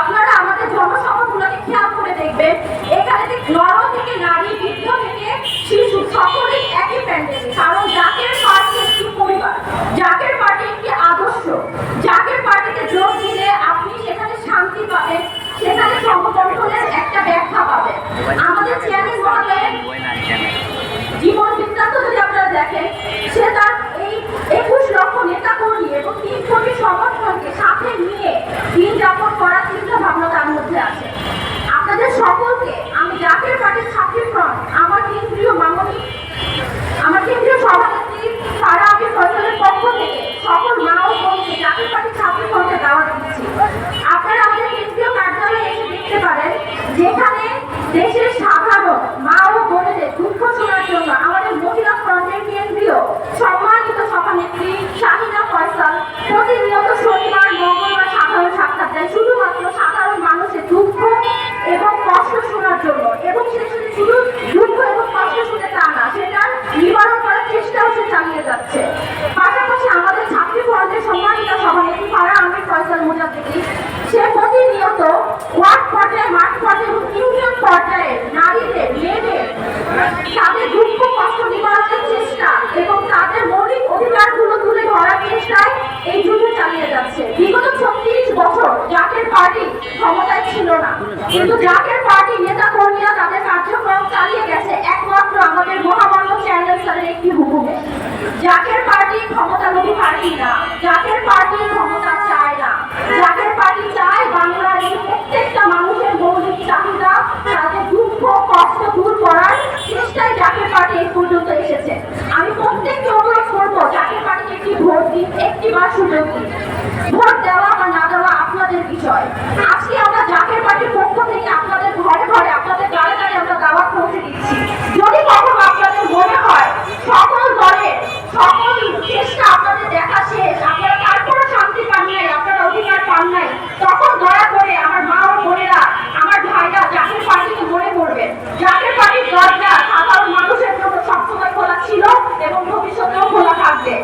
আপনার আমি রাতের পাটে ছাত্রী ফ্রন্ট আমার কেন্দ্রীয় মামনি আমাকে তথা ইউনিয়ন পর্যায়ে নারীদের, মেয়েদের তাদের দুঃখ, কষ্ট নিবারণের চেষ্টা এবং তাদের মৌলিক অধিকারগুলো তুলে ধরার চেষ্টায় এই যুদ্ধ চালিয়ে যাচ্ছে। বিগত ছত্রিশ বছর জাতীয় পার্টি ক্ষমতায় ছিল না। কিন্তু জাতীয় পার্টি নেতা কর্মীরা তাদের কার্যক্রম চালিয়ে গেছে। একমাত্র আমাদের মহামান্য চেয়ারম্যান স্যারের একটি হুকুমে। জাতীয় পার্টি ক্ষমতালোভী পার্টি না। জাতীয় পার্টি এবং ভবিষ্যতেও খোলা থাকবে।